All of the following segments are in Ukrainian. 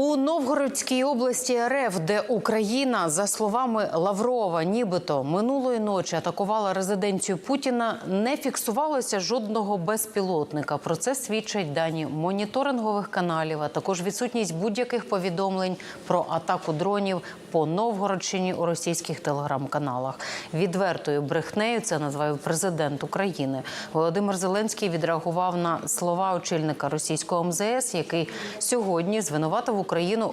У Новгородській області РФ, де Україна, за словами Лаврова, нібито минулої ночі атакувала резиденцію Путіна, не фіксувалося жодного безпілотника. Про це свідчать дані моніторингових каналів, а також відсутність будь-яких повідомлень про атаку дронів по Новгородщині у російських телеграм-каналах. Відвертою брехнею це назвав президент України. Володимир Зеленський відреагував на слова очільника російського МЗС, який сьогодні звинуватив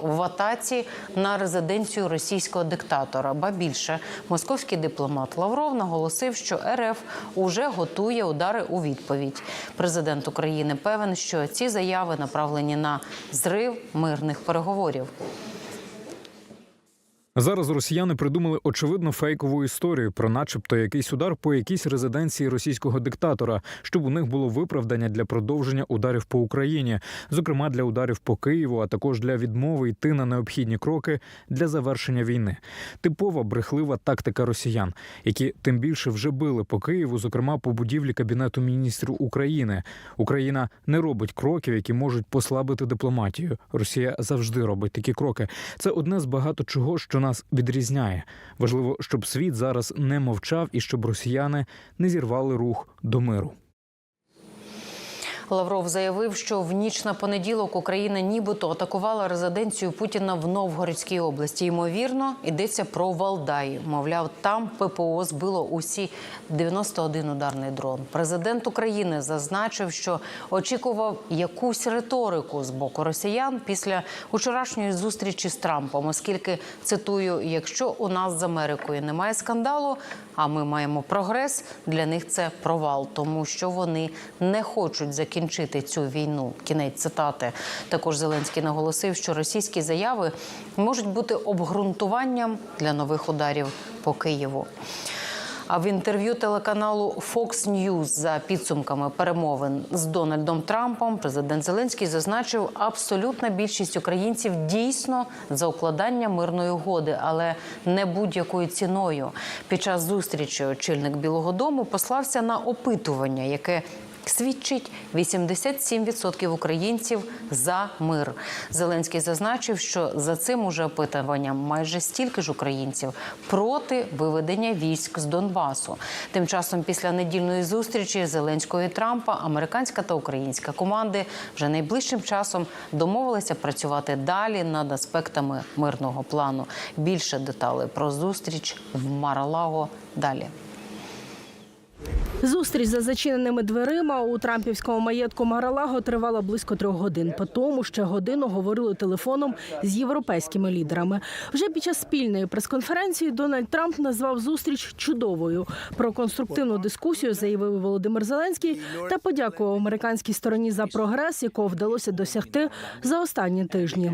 в атаці на резиденцію російського диктатора. Ба більше московський дипломат Лавров наголосив, що РФ уже готує удари у відповідь. Президент України певен, що ці заяви направлені на зрив мирних переговорів. Зараз росіяни придумали очевидно фейкову історію про, начебто, якийсь удар по якійсь резиденції російського диктатора, щоб у них було виправдання для продовження ударів по Україні, зокрема для ударів по Києву, а також для відмови йти на необхідні кроки для завершення війни. Типова брехлива тактика росіян, які тим більше вже били по Києву, зокрема по будівлі кабінету міністрів України. Україна не робить кроків, які можуть послабити дипломатію. Росія завжди робить такі кроки. Це одне з багато чого, що нас відрізняє. Важливо, щоб світ зараз не мовчав і щоб росіяни не зірвали рух до миру. Лавров заявив, що в ніч на понеділок Україна нібито атакувала резиденцію Путіна в Новгородській області. Ймовірно, йдеться про Валдай. Мовляв, там ППО збило усі 91 ударний дрон. Президент України зазначив, що очікував якусь риторику з боку росіян після вчорашньої зустрічі з Трампом, оскільки цитую: якщо у нас з Америкою немає скандалу, а ми маємо прогрес, для них це провал, тому що вони не хочуть закінчити цю війну. Кінець цитати. Також Зеленський наголосив, що російські заяви можуть бути обґрунтуванням для нових ударів по Києву. А в інтерв'ю телеканалу Fox News за підсумками перемовин з Дональдом Трампом президент Зеленський зазначив, абсолютна більшість українців дійсно за укладання мирної угоди, але не будь-якою ціною. Під час зустрічі очільник Білого Дому послався на опитування, яке Свідчить 87% українців за мир. Зеленський зазначив, що за цим уже опитуванням майже стільки ж українців проти виведення військ з Донбасу. Тим часом, після недільної зустрічі Зеленського і Трампа, американська та українська команди вже найближчим часом домовилися працювати далі над аспектами мирного плану. Більше деталей про зустріч в Маралаго далі. Зустріч за зачиненими дверима у Трампівському маєтку Маралаго тривала близько трьох годин. По тому ще годину говорили телефоном з європейськими лідерами. Вже під час спільної прес-конференції Дональд Трамп назвав зустріч чудовою. Про конструктивну дискусію заявив Володимир Зеленський та подякував американській стороні за прогрес, якого вдалося досягти за останні тижні.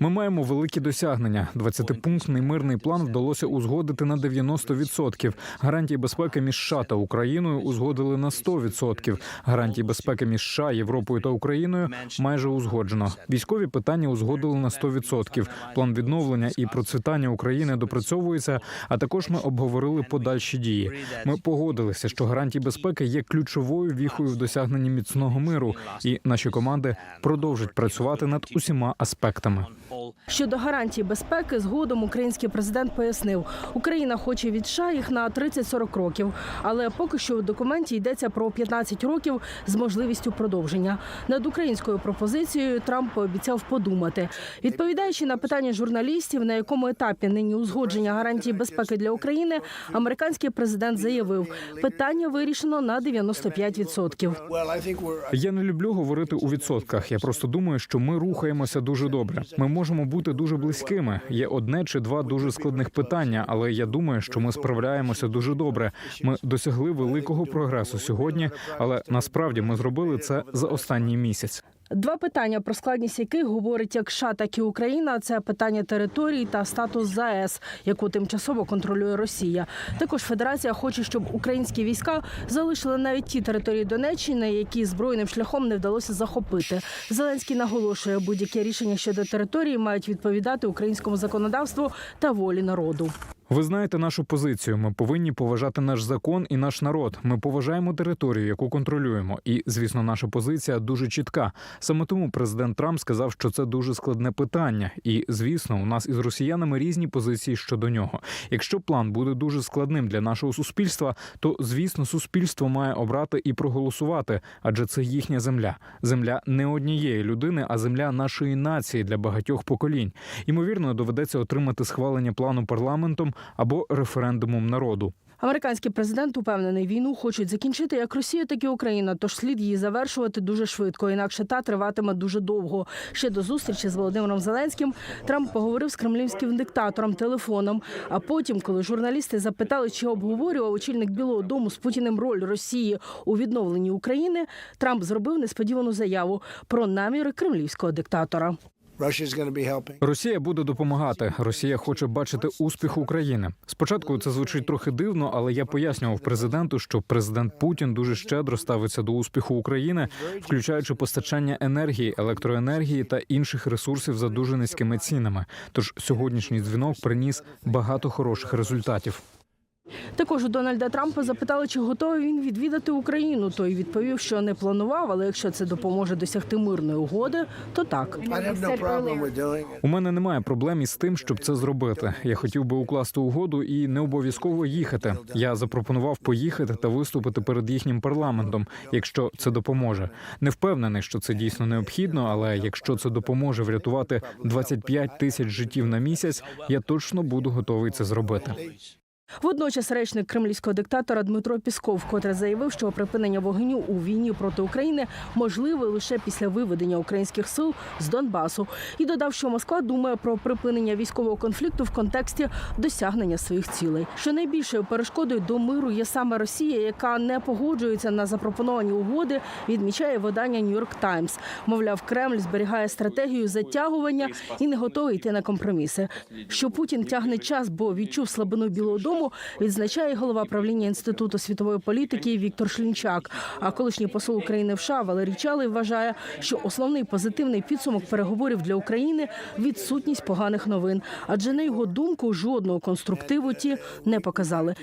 Ми маємо великі досягнення. 20-пунктний мирний план вдалося узгодити на 90%. Гарантії безпеки між США та Україною узгодили на 100%. Гарантії безпеки між США, Європою та Україною майже узгоджено. Військові питання узгодили на 100%. План відновлення і процвітання України допрацьовується. А також ми обговорили подальші дії. Ми погодилися, що гарантії безпеки є ключовою віхою в досягненні міцного миру, і наші команди продовжать працювати над усіма аспектами. Щодо гарантій безпеки, згодом український президент пояснив, Україна хоче від США їх на 30-40 років, але поки що у документі йдеться про 15 років з можливістю продовження. Над українською пропозицією Трамп пообіцяв подумати. Відповідаючи на питання журналістів, на якому етапі нині узгодження гарантій безпеки для України, американський президент заявив, питання вирішено на 95%. Я не люблю говорити у відсотках. Я просто думаю, що ми рухаємося дуже добре. Ми можемо бути дуже близькими. Є одне чи два дуже складних питання, але я думаю, що ми справляємося дуже добре. Ми досягли великого прогресу сьогодні, але насправді ми зробили це за останній місяць. Два питання, про складність яких говорить як США, так і Україна. Це питання території та статус ЗАЕС, яку тимчасово контролює Росія. Також Федерація хоче, щоб українські війська залишили навіть ті території Донеччини, які збройним шляхом не вдалося захопити. Зеленський наголошує, будь-які рішення щодо території мають відповідати українському законодавству та волі народу. Ви знаєте нашу позицію. Ми повинні поважати наш закон і наш народ. Ми поважаємо територію, яку контролюємо. І, звісно, наша позиція дуже чітка. Саме тому президент Трамп сказав, що це дуже складне питання. І, звісно, у нас із росіянами різні позиції щодо нього. Якщо план буде дуже складним для нашого суспільства, то звісно, суспільство має обрати і проголосувати, адже це їхня земля. Земля не однієї людини, а земля нашої нації для багатьох поколінь. Ймовірно, доведеться отримати схвалення плану парламентом або референдумом народу. Американський президент упевнений, війну хочуть закінчити як Росія, так і Україна. Тож слід її завершувати дуже швидко, інакше та триватиме дуже довго. Ще до зустрічі з Володимиром Зеленським Трамп поговорив з кремлівським диктатором телефоном. А потім, коли журналісти запитали, чи обговорював очільник Білого Дому з Путіним роль Росії у відновленні України, Трамп зробив несподівану заяву про наміри кремлівського диктатора. Росія буде допомагати. Росія хоче бачити успіх України. Спочатку це звучить трохи дивно, але я пояснював президенту, що президент Путін дуже щедро ставиться до успіху України, включаючи постачання енергії, електроенергії та інших ресурсів за дуже низькими цінами. Тож сьогоднішній дзвінок приніс багато хороших результатів. Також у Дональда Трампа запитали, чи готовий він відвідати Україну. Той відповів, що не планував, але якщо це допоможе досягти мирної угоди, то так. У мене немає проблем із тим, щоб це зробити. Я хотів би укласти угоду і не обов'язково їхати. Я запропонував поїхати та виступити перед їхнім парламентом, якщо це допоможе. Не впевнений, що це дійсно необхідно, але якщо це допоможе врятувати 25 тисяч життів на місяць, я точно буду готовий це зробити. Водночас речник кремлівського диктатора Дмитро Пісков вкотре заявив, що припинення вогню у війні проти України можливе лише після виведення українських сил з Донбасу, і додав, що Москва думає про припинення військового конфлікту в контексті досягнення своїх цілей. Що найбільшою перешкодою до миру є саме Росія, яка не погоджується на запропоновані угоди, відмічає видання Нью-Йорк Таймс. Мовляв, Кремль зберігає стратегію затягування і не готовий йти на компроміси. Що Путін тягне час, бо відчув слабину Білого Дому, відзначає голова правління інституту світової політики Віктор Шлінчак. А колишній посол України в США Валерій Чалий вважає, що основний позитивний підсумок переговорів для України відсутність поганих новин, адже на його думку жодного конструктиву ті не показали.